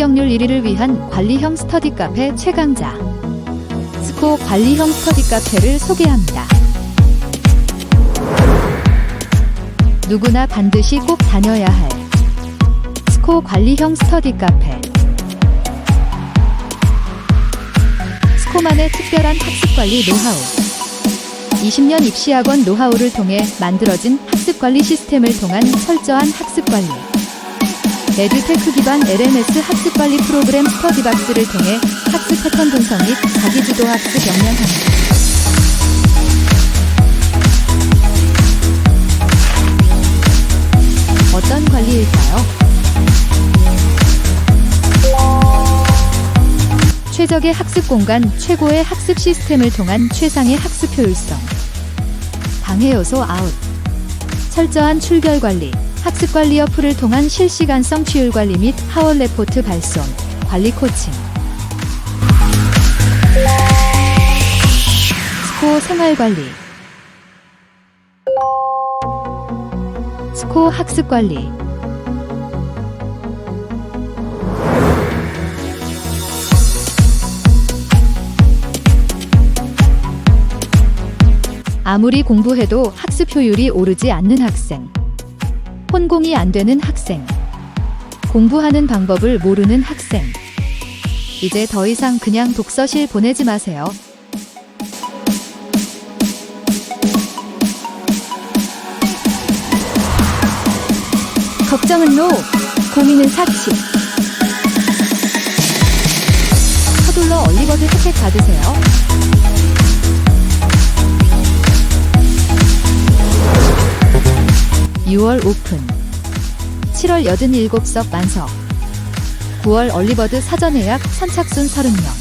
합격률 1위를 위한 관리형 스터디 카페 최강자. 스코 관리형 스터디 카페를 소개합니다. 누구나 반드시 꼭 다녀야 할 스코 관리형 스터디 카페. 스코만의 특별한 학습 관리 노하우. 20년 입시학원 노하우를 통해 만들어진 학습 관리 시스템을 통한 철저한 학습 관리. 에듀테크 기반 LMS 학습 관리 프로그램 스터디박스를 통해 학습 패턴 분석 및 자기주도 학습 역량합니다. 어떤 관리일까요? 최적의 학습 공간, 최고의 학습 시스템을 통한 최상의 학습 효율성. 방해 요소 아웃. 철저한 출결 관리, 학습 관리 어플을 통한 실시간성 치율 관리 및 하원 레포트 발송, 관리 코칭. 스코어 생활 관리. 스코어 학습 관리. 아무리 공부해도 학습 효율이 오르지 않는 학생. 혼공이 안 되는 학생. 공부하는 방법을 모르는 학생. 이제 더 이상 그냥 독서실 보내지 마세요. 걱정은 노, 고민은 사치. 서둘러 얼리버드 혜택 받으세요. 6월 오픈. 7월 87석 만석. 9월 얼리버드 사전 예약 선착순 30명